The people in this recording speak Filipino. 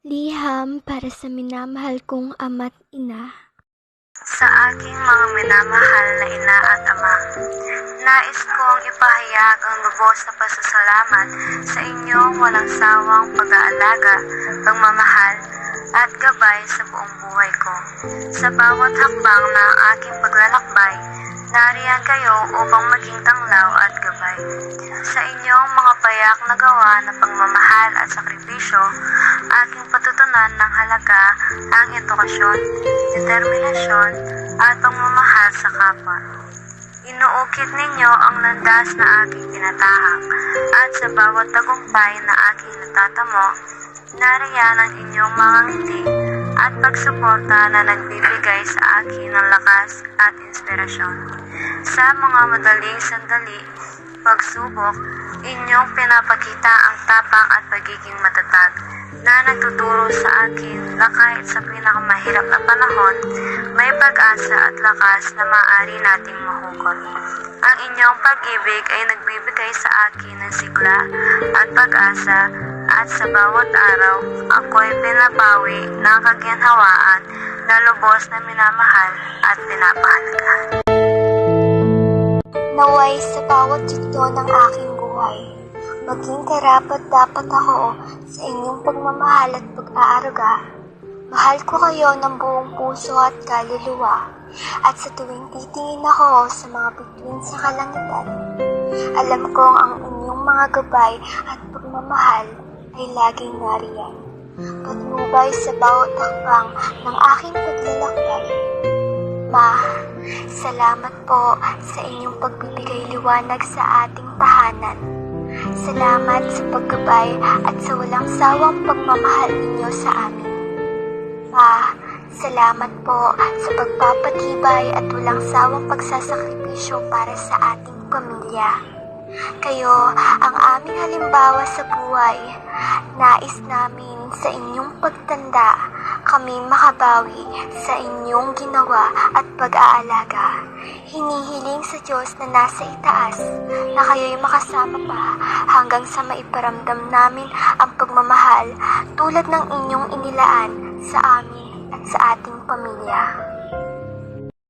Liham para sa minamahal kong ama't ina. Sa aking mga minamahal na ina at ama, nais kong ipahayag ang lubos na pasasalamat sa inyong walang sawang pag-aalaga, pagmamahal, at gabay sa buong buhay ko. Sa bawat hakbang na aking paglalakbay, nariyan kayo upang maging tanglaw. Sa inyong mga payak na gawa na pagmamahal at sakripisyo, aking patutunan ng halaga ang edukasyon, determinasyon, at pagmamahal sa kapwa. Inuukit ninyo ang landas na aking tinatahak at sa bawat tagumpay na aking natatamo, nariyan ang inyong mga ngiti at pagsuporta na nagbibigay sa akin ng lakas at inspirasyon. Sa mga madaling sandali, pagsubok, inyong pinapakita ang tapang at pagiging matatag na nagtuturo sa akin na kahit sa pinakamahirap na panahon, may pag-asa at lakas na maaari nating mahukot. Ang inyong pag-ibig ay nagbibigay sa akin ng sigla at pag-asa at sa bawat araw, ako'y pinapawi ng kaginhawaan na lubos na minamahal at pinapahalagahan. Naway sa bawat yugto ng aking buhay, maging karapat dapat ako sa inyong pagmamahal at pag-aaruga. Mahal ko kayo ng buong puso at kaluluwa, at sa tuwing titingin ako sa mga bituin sa kalangitan, alam kong ang inyong mga gabay at pagmamahal ay laging nariyan. Patnubay sa bawat hakbang ng aking paglalakbay. Ma, salamat po sa inyong pagbibigay liwanag sa ating tahanan. Salamat sa paggabay at sa walang sawang pagmamahal ninyo sa amin. Ma, salamat po sa pagpapatibay at walang sawang pagsasakripisyo para sa ating pamilya. Kayo ang aming halimbawa sa buhay. Nais namin sa inyong pagtanda kami makabawi sa inyong ginawa at pag-aalaga. Hinihiling sa Diyos na nasa itaas na kayo'y makasama pa hanggang sa maiparamdam namin ang pagmamahal tulad ng inyong inilaan sa amin at sa ating pamilya.